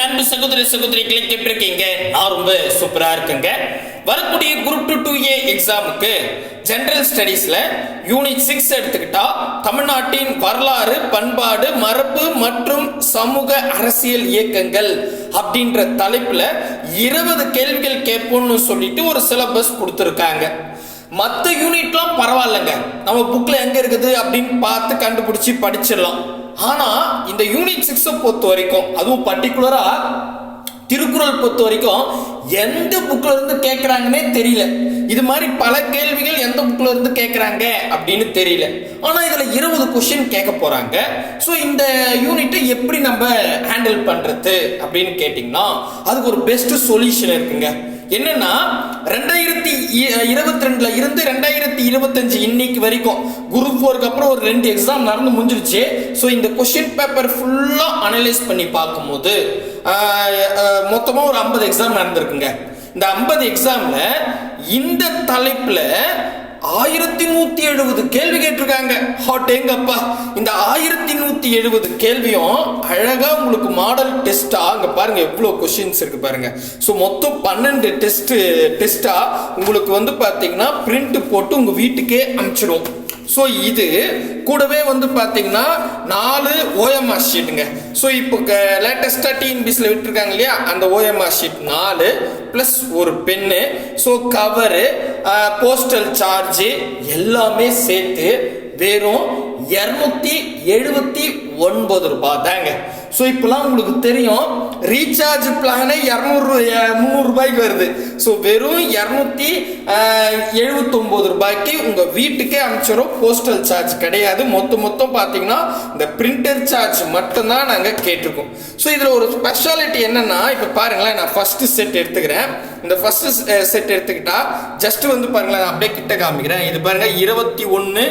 என் அன்பு சகோதரி சகோதரிகளுக்கு எப்படி இருக்கீங்க நான் ரொம்ப சூப்பரா இருக்குங்க. வரக்கூடிய குரூப் டூ டூ ஏ எக்ஸாமுக்கு ஜென்ரல் ஸ்டடீஸ்ல யூனிட் சிக்ஸ் எடுத்துக்கிட்டா தமிழ்நாட்டின் வரலாறு பண்பாடு மரபு மற்றும் சமூக அரசியல் இயக்கங்கள் அப்படின்ற தலைப்புல இருபது கேள்விகள் கேட்போம்னு சொல்லிட்டு ஒரு சிலபஸ் கொடுத்துருக்காங்க. மற்ற யூனிட்லாம் பரவாயில்லைங்க. நம்ம புக்கில் எங்கே இருக்குது அப்படின்னு பார்த்து கண்டுபிடிச்சி படிச்சிடலாம். ஆனால் இந்த யூனிட் சிக்ஸை பொறுத்த வரைக்கும் அதுவும் பர்டிகுலராக திருக்குறள் பொறுத்த வரைக்கும் எந்த புக்கில் இருந்து கேட்குறாங்கன்னே தெரியல. இது மாதிரி பல கேள்விகள் எந்த புக்கில் இருந்து கேட்குறாங்க அப்படின்னு தெரியல. ஆனால் இதில் இருபது கொஷின் கேட்க போகிறாங்க ஸோ இந்த யூனிட்டை எப்படி நம்ம ஹேண்டில் பண்ணுறது அப்படின்னு கேட்டிங்கன்னா அதுக்கு ஒரு பெஸ்ட் சொல்யூஷன் இருக்குங்க. என்னன்னா ரெண்டாயிரத்தி இருபத்தி ரெண்டுல இருந்து ரெண்டாயிரத்தி இருபத்தஞ்சு இன்னைக்கு வரைக்கும் குரூப் ஃபோருக்கு அப்புறம் ஒரு ரெண்டு எக்ஸாம் நடந்து முடிஞ்சிருச்சு. ஸோ இந்த கொஸ்டின் பேப்பர் ஃபுல்லாக அனலைஸ் பண்ணி பார்க்கும்போது மொத்தமாக ஒரு ஐம்பது எக்ஸாம் நடந்திருக்குங்க. இந்த ஐம்பது எக்ஸாமில் இந்த தலைப்பில் ஆயிரத்தி நூத்தி எழுபது கேள்வி கேட்டிருக்காங்க. ஹாட் இந்த ஆயிரத்தி நூத்தி எழுபது கேள்வியும் அழகா உங்களுக்கு மாடல் டெஸ்டா அங்க பாருங்க எவ்வளவு கொஸ்டின்ஸ் இருக்கு பாருங்க. ஸோ மொத்தம் பன்னெண்டு டெஸ்ட் டெஸ்டா உங்களுக்கு வந்து பாத்தீங்கன்னா பிரிண்ட் போட்டு உங்க வீட்டுக்கே அனுப்பிச்சிடும் ஸோ இது கூடவே வந்து பார்த்தீங்கன்னா நாலு ஓஎம்ஆர் ஷீட்டுங்க ஸோ இப்போ லேட்டஸ்ட்டாக டிஎன்பிஸில் விட்டுருக்காங்க இல்லையா? அந்த ஓஎம்ஆர் ஷீட் நாலு ப்ளஸ் ஒரு pen so cover postal charge எல்லாமே சேர்த்து வெறும் இரநூத்தி எழுபத்தி ஒன்பது ரூபாய். தாங்க. ஸோ இப்போலாம் உங்களுக்கு தெரியும். ரீசார்ஜ் பிளானே இரநூறு முந்நூறு ரூபாய்க்கு வருது. ஸோ வெறும் இரநூத்தி எழுபத்தொம்போது ரூபாய்க்கு உங்கள் வீட்டுக்கே அனுப்பிச்சிடும் போஸ்டல் சார்ஜ் கிடையாது. மொத்தம் மொத்தம் பார்த்தீங்கன்னா இந்த பிரிண்டர் சார்ஜ் மட்டும்தான் நாங்கள் கேட்டிருக்கோம். ஸோ இதில் ஒரு ஸ்பெஷாலிட்டி என்னென்னா இப்போ பாருங்களேன் நான் ஃபஸ்ட்டு செட் எடுத்துக்கிறேன். இந்த ஃபஸ்ட்டு செட் எடுத்துக்கிட்டால் ஜஸ்ட் வந்து பாருங்களேன் நான் அப்படியே கிட்ட காமிக்கிறேன். இது பாருங்கள் இருபத்தி ஒன்று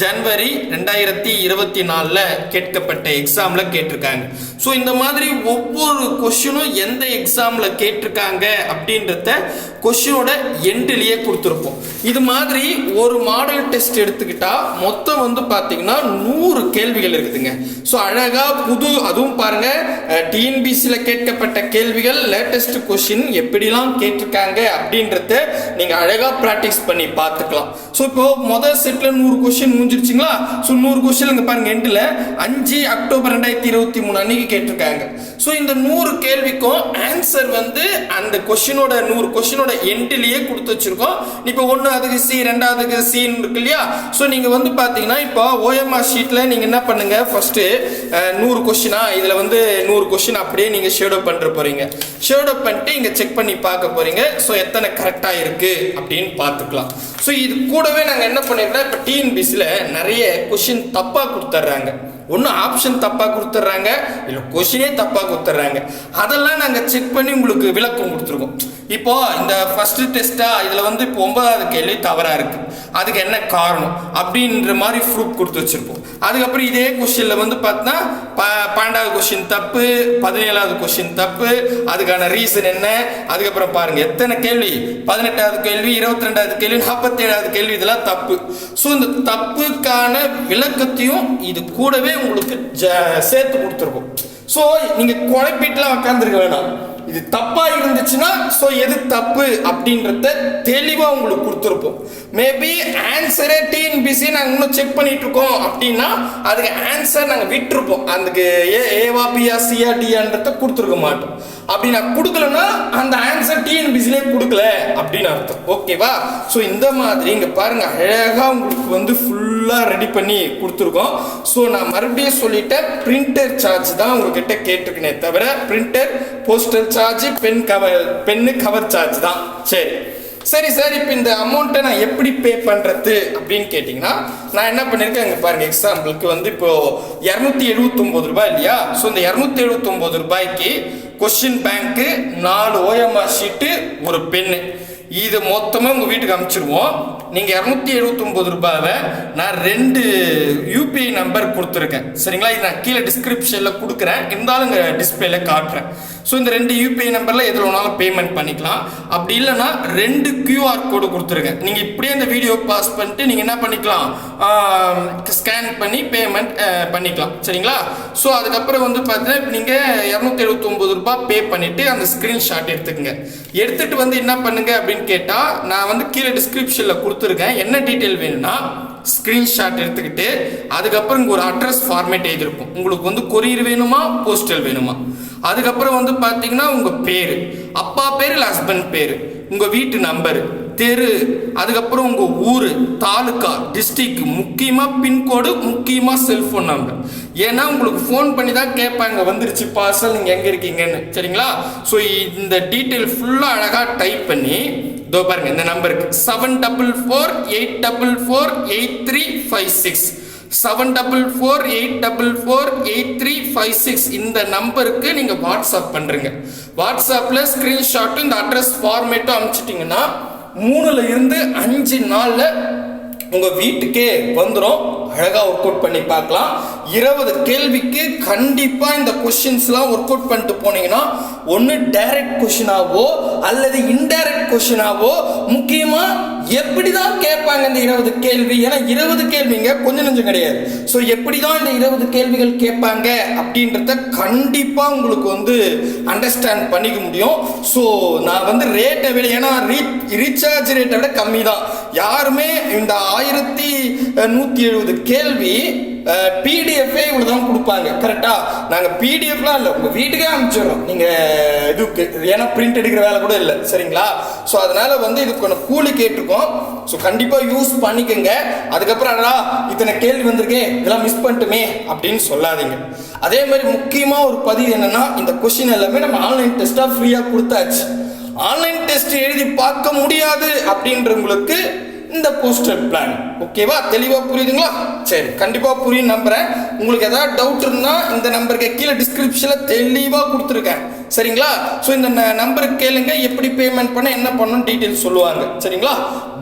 ஜனவரி ரெண்டாயிரத்தி இருபத்தி நாலில் கேட்கப்பட்ட எக்ஸாமில் கேட்டிருக்காங்க. ஸோ இந்த மாதிரி ஒவ்வொரு கொஷினும் எந்த எக்ஸாமில் கேட்டிருக்காங்க அப்படின்றத கொஷினோட எண்டிலேயே கொடுத்துருப்போம். இது மாதிரி ஒரு மாடல் டெஸ்ட் எடுத்துக்கிட்டால் மொத்தம் வந்து பார்த்தீங்கன்னா நூறு கேள்விகள் இருக்குதுங்க. ஸோ அழகாக புது அதுவும் பாருங்கள் டிஎன்பிசியில் கேட்கப்பட்ட கேள்விகள் லேட்டஸ்ட் கொஷின் எப்படிலாம் கேட்டிருக்காங்க அப்படின்றத நீங்கள் அழகாக ப்ராக்டிஸ் பண்ணி பார்த்துக்கலாம். ஸோ இப்போ முதல் செட்டில் நூறு கொஷின் முடிஞ்சிருச்சுங்களா? ஸோ நூறு கொஸ்டின் இங்கே பாருங்கள் எண்டில் அஞ்சு அக்டோபர் ரெண்டாயிரத்தி இருபத்தி மூணு அன்னைக்கு கேட்டிருக்காங்க. ஸோ இந்த நூறு கேள்விக்கும் ஆன்சர் வந்து அந்த கொஷினோட நூறு கொஷினோட எண்டிலேயே கொடுத்து வச்சுருக்கோம். இப்போ ஒன்று அதுக்கு சி ரெண்டாவதுக்கு சின்னு இருக்கு இல்லையா? ஸோ நீங்கள் வந்து பார்த்தீங்கன்னா இப்போ ஓஎம்ஆர் ஷீட்டில் நீங்கள் என்ன பண்ணுங்கள் ஃபஸ்ட்டு நூறு கொஷினா இதில் வந்து நூறு கொஷின் அப்படியே நீங்கள் ஷேடோ பண்ணுற போகிறீங்க ஷேடோ பண்ணிட்டு இங்கே செக் பண்ணி பார்க்க போகிறீங்க ஸோ எத்தனை கரெக்டாக இருக்குது அப்படின்னு பார்த்துக்கலாம். ஸோ இது கூடவே நாங்கள் என்ன பண்ணிருக்கோம் இப்போ டிஎன்பிசியில் நிறைய கொஷின் தப்பாக கொடுத்துட்றாங்க ஒன்றும் ஆப்ஷன் தப்பாக கொடுத்துட்றாங்க இல்லை கொஷினே தப்பாக கொடுத்துட்றாங்க அதெல்லாம் நாங்கள் செக் பண்ணி உங்களுக்கு விளக்கம் கொடுத்துருக்கோம். இப்போ இந்த ஃபர்ஸ்ட் டெஸ்ட்டா இதில் வந்து இப்போ ஒன்பதாவது கேள்வி தவறாக இருக்கு. அதுக்கு என்ன காரணம்? அப்படின்ற மாதிரி ப்ரூஃப் கொடுத்து வச்சிருப்போம். அதுக்கப்புறம் இதே கொஷினில் வந்து பார்த்தா ப பன்னெண்டாவது கொஷின் தப்பு பதினேழாவது கொஷின் தப்பு அதுக்கான ரீசன் என்ன? அதுக்கப்புறம் பாருங்க எத்தனை கேள்வி? பதினெட்டாவது கேள்வி இருபத்தி ரெண்டாவது கேள்வி நாற்பத்தி ஏழாவது கேள்வி இதெல்லாம் தப்பு. ஸோ இந்த தப்புக்கான விளக்கத்தையும் இது கூடவே உங்களுக்கு ஜ- சேர்த்து கொடுத்துருக்கோம். ஸோ நீங்கள் குழப்பிட்டுலாம் உட்காந்துருக்க வேணாம். இது தப்பா இருந்துச்சுன்னா ஸோ எது தப்பு அப்படின்றத தெளிவாக உங்களுக்கு கொடுத்துருப்போம். மேபி ஆன்சரே டிஎன்பிசி நாங்கள் இன்னும் செக் பண்ணிட்டு இருக்கோம் அப்படின்னா அதுக்கு ஆன்சர் நாங்கள் விட்டுருப்போம். அதுக்கு ஏ ஏவா பியா சிஆர் டியான்றத கொடுத்துருக்க மாட்டோம். அப்படி நான் கொடுக்கலன்னா அந்த ஆன்சர் டிஎன்பிசிலே கொடுக்கல அப்படின்னு அர்த்தம். ஓகேவா ஸோ இந்த மாதிரி இங்கே பாருங்க அழகாக உங்களுக்கு வந்து ஃபுல்லாக ரெடி பண்ணி கொடுத்துருக்கோம். ஸோ நான் மறுபடியும் சொல்லிட்டேன் பிரிண்டர் சார்ஜ் தான் உங்ககிட்ட கேட்டிருக்கேனே தவிர printer poster charge pen cover pen cover charge தான். சரி. சரி சார் இப்போ இந்த அமௌண்ட்டை நான் எப்படி பே பண்ணுறது அப்படின்னு கேட்டிங்கன்னா நான் என்ன பண்ணியிருக்கேன் இங்கே பாருங்கள் எக்ஸாம்பிளுக்கு வந்து இப்போ இரநூத்தி எழுபத்தொம்போது ரூபாய் இல்லையா? ஸோ இந்த இரநூத்தி எழுபத்தொம்போது ரூபாய்க்கு கொஷின் பேங்க்கு நாலு ஓஎம்ஆர் ஷீட்டு ஒரு பென்னு இது மொத்தமாக உங்கள் வீட்டுக்கு அனுப்பிச்சிருவோம் நீங்கள் இரநூத்தி எழுபத்தொம்போது ரூபாவை நான் ரெண்டு யூபிஐ நம்பர் கொடுத்துருக்கேன். சரிங்களா? இது நான் கீழே டிஸ்கிரிப்ஷனில் கொடுக்குறேன். இருந்தாலும் இங்கே டிஸ்பிளேல காட்டுறேன். ஸோ இந்த ரெண்டு யூபிஐ நம்பரில் எதில் வேணாலும் பேமெண்ட் பண்ணிக்கலாம். அப்படி இல்லைன்னா ரெண்டு கியூஆர் கோடு கொடுத்துருக்கேன் நீங்கள் இப்படியே இந்த வீடியோ பாஸ் பண்ணிட்டு நீங்கள் என்ன பண்ணிக்கலாம்? ஸ்கேன் பண்ணி பேமெண்ட் பண்ணிக்கலாம். சரிங்களா? ஸோ அதுக்கப்புறம் வந்து பார்த்தீங்கன்னா இப்போ நீங்கள் இரநூத்தி எழுபத்தொம்போது ரூபாய் பே பண்ணிவிட்டு அந்த ஸ்க்ரீன்ஷாட் எடுத்துக்கங்க. எடுத்துகிட்டு வந்து என்ன பண்ணுங்க அப்படின்னு கேட்டால் நான் வந்து கீழே டிஸ்கிரிப்ஷனில் கொடுத்துருக்கேன். என்ன டீட்டெயில் வேணும்னா ஸ்க்ரீன்ஷாட் எடுத்துக்கிட்டு அதுக்கப்புறம் இங்கே ஒரு அட்ரஸ் ஃபார்மேட் எழுதியிருக்கும் உங்களுக்கு வந்து கொரியர் வேணுமா போஸ்டல் வேணுமா? அதுக்கப்புறம் வந்து பார்த்தீங்கன்னா உங்கள் பேர். அப்பா பேர் இல்லை ஹஸ்பண்ட் பேர். உங்கள் வீட்டு நம்பர் தெரு. அதுக்கப்புறம் உங்கள் ஊர் தாலுக்கா டிஸ்ட்ரிக்ட் முக்கியமாக பின்கோடு முக்கியமாக செல்ஃபோன் நம்பர் ஏன்னா உங்களுக்கு ஃபோன் பண்ணி தான் கேட்பாங்க. வந்துருச்சு பார்சல் நீங்கள் எங்கே இருக்கீங்கன்னு. சரிங்களா? ஸோ இந்த டீட்டெயில் ஃபுல்லாக அழகாக டைப் பண்ணி இதோ பாருங்க இந்த நம்பருக்கு seven double four eight double four eight three five six seven double four eight double four eight three five six இந்த நம்பருக்கு நீங்கள் வாட்ஸ்அப் பண்ணுறீங்க வாட்ஸ்அப்பில் ஸ்க்ரீன்ஷாட்டும் இந்த அட்ரஸ் ஃபார்மேட்டும் அனுப்பிச்சிட்டிங்கன்னா மூணுல இருந்து அஞ்சு நாளில் உங்கள் வீட்டுக்கே வந்துடும் அழகாக ஒர்க் அவுட் பண்ணி பார்க்கலாம். இருபது கேள்விக்கு கண்டிப்பாக இந்த கொஷின்ஸ்லாம் ஒர்க் அவுட் பண்ணிட்டு போனீங்கன்னா ஒன்று டைரக்ட் கொஷினாவோ அல்லது இன்டைரக்ட் கொஷினாவோ முக்கியமாக எப்படி தான் கேட்பாங்க இந்த இருபது கேள்வி? ஏன்னா இருபது கேள்விங்க கொஞ்சம் நெஞ்சம் கிடையாது. ஸோ எப்படி தான் இந்த இருபது கேள்விகள் கேட்பாங்க அப்படின்றத கண்டிப்பாக உங்களுக்கு வந்து அண்டர்ஸ்டாண்ட் பண்ணிக்க முடியும். ஸோ நான் வந்து ரேட்டை விட ஏன்னா ரீசார்ஜ் ரேட்டை விட கம்மி தான் யாருமே இந்த ஆயிரத்தி நூற்றி எழுபது கேள்வி பிடிஎஃபே இவ்வளோ தான் கொடுப்பாங்க கரெக்டாக நாங்கள் பிடிஎஃப்லாம் இல்லை உங்கள் வீட்டுக்கே அனுப்பிச்சிடுறோம். நீங்கள் இதுக்கு ஏன்னா பிரிண்ட் எடுக்கிற வேலை கூட இல்லை சரிங்களா? ஸோ அதனால் வந்து இதுக்கு கொஞ்சம் கூலி கேட்டிருக்கோம். ஸோ கண்டிப்பாக யூஸ் பண்ணிக்கோங்க. அதுக்கப்புறம் அடா இத்தனை கேள்வி வந்திருக்கேன் இதெல்லாம் மிஸ் பண்ணிட்டுமே அப்படின்னு சொல்லாதீங்க. அதே மாதிரி முக்கியமாக ஒரு பதிவு என்னென்னா இந்த கொஷின் எல்லாமே நம்ம ஆன்லைன் டெஸ்ட்டாக ஃப்ரீயாக கொடுத்தாச்சு. ஆன்லைன் டெஸ்ட் எழுதி பார்க்க முடியாது அப்படின்றவங்களுக்கு இந்த போஸ்டர் பிளான் ஓகேவா தெளிவாக புரியுதுங்களா? சரி கண்டிப்பாக புரியும் நம்புறேன். உங்களுக்கு ஏதாவது டவுட் இருந்தால் இந்த நம்பருக்கு கீழே டிஸ்கிரிப்ஷனில் தெளிவாக கொடுத்துருக்கேன். சரிங்களா? ஸோ இந்த நம்பருக்கு கேளுங்க. எப்படி பேமெண்ட் பண்ண என்ன பண்ணணும் டீட்டெயில்ஸ் சொல்லுவாங்க. சரிங்களா?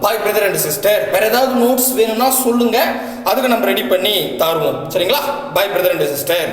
பாய் பிரதர் அண்ட் சிஸ்டர் வேற ஏதாவது நோட்ஸ் வேணும்னா சொல்லுங்க. அதுக்கு நம்ம ரெடி பண்ணி தருவோம். சரிங்களா? பாய் பிரதர் அண்ட் சிஸ்டர்